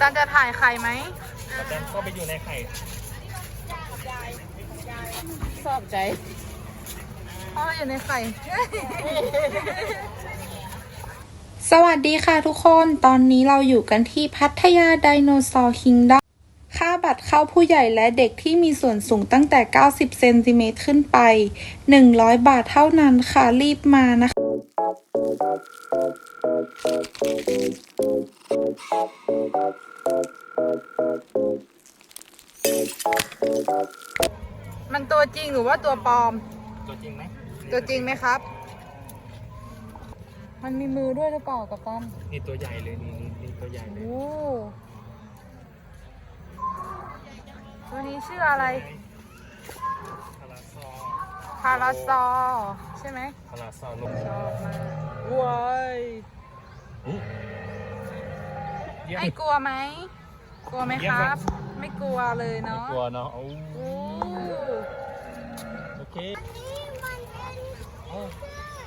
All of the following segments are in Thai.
จันจะถ่ายไข่ไหมอาจารย์ก็ไปอยู่ในไข่ชอบใจพ่ออยู่ในไข่ สวัสดีค่ะทุกคน ตอนนี้เราอยู่กันที่พัทยาไดโนเสาร์คิงดอมค่าบัตรเข้าผู้ใหญ่และเด็กที่มีส่วนสูงตั้งแต่ 90 เซนติเมตรขึ้นไป 100 บาทเท่านั้นค่ะ รีบมานะคะ มันตัวจริงหรือว่าตัวปลอม ตัวจริงไหมตัวจริงไหมครับ มันมีมือด้วยหรือเปล่ากับตันนี่ตัวใหญ่เลยนี่นี่นี่ตัวใหญ่เลย โอ้ตัวนี้ชื่ออะไรพาราซอพาราซอร์ใช่ไหมพาราซอลงชอบมากว้ายเยี่ยม ไอ้กลัวไหม กลัวไหมเยี่คยมรับ ไม่กลัวเลยไม่เนาะกลัวเนาะโอ้โอ้โอเคโอ้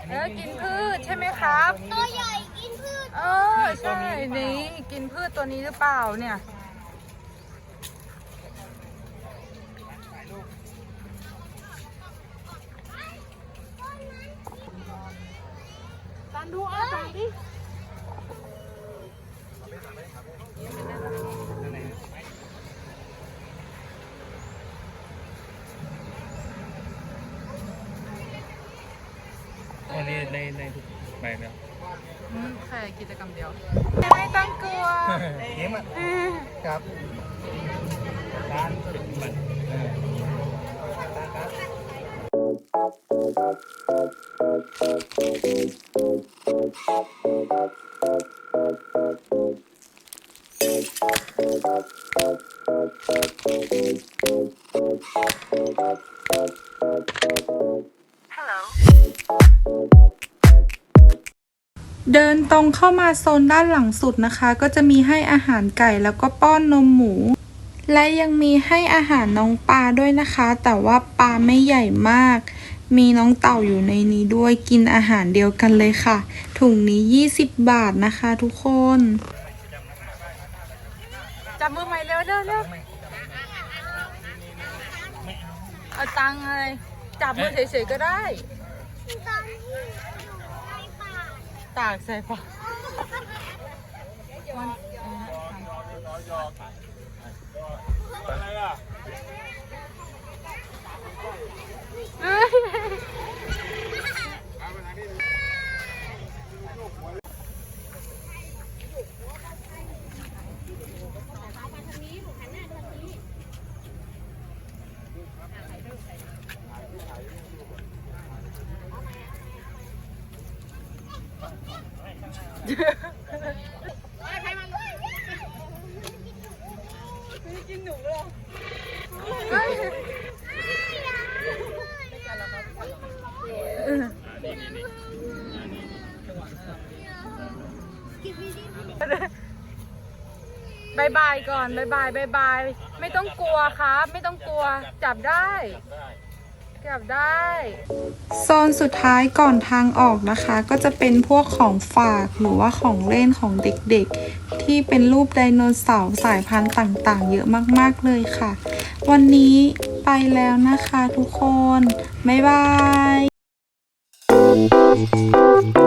เออกินพืชใช่ไหมครับ ตัวใหญ่กินพืช เออใช่ นี่กินพืชตัวนี้หรือเปล่าเนี่ย ตอนดูอาจารย์ดิ อั นนี้ในในทุกใบนะอืมแค่กิจกรรมเดียว ไม่ต้องกลัวเยี่ยมอะครับด้านเป็นมันเออด้านครับ เดินตรงเข้ามาโซนด้านหลังสุดนะคะ ก็จะมีให้อาหารไก่แล้วก็ป้อนนมหมู และยังมีให้อาหารน้องปลาด้วยนะคะ แต่ว่าปลาไม่ใหญ่มาก มีน้องเต่าอยู่ในนี้ด้วยกินอาหารเดียวกันเลยค่ะ ถุงนี้ 20 บาทนะคะทุกคนจับมือใหม่เร็วเร็วเร็วเอาตังค์อะไรจับมือเฉยๆก็ได้ ตอนที่อยู่ในป่า ตากใส่ปากมันอะ เอ้ยบายบายก่อนบายบายบายบาย ไม่ต้องกลัวครับ ไม่ต้องกลัว จับได้ จับได้ โซนสุดท้ายก่อนทางออกนะคะ ก็จะเป็นพวกของฝากหรือว่าของเล่นของเด็กๆ ที่เป็นรูปไดโนเสาร์สายพันธุ์ต่างๆ เยอะมากๆเลยค่ะ วันนี้ไปแล้วนะคะทุกคน บ๊ายบาย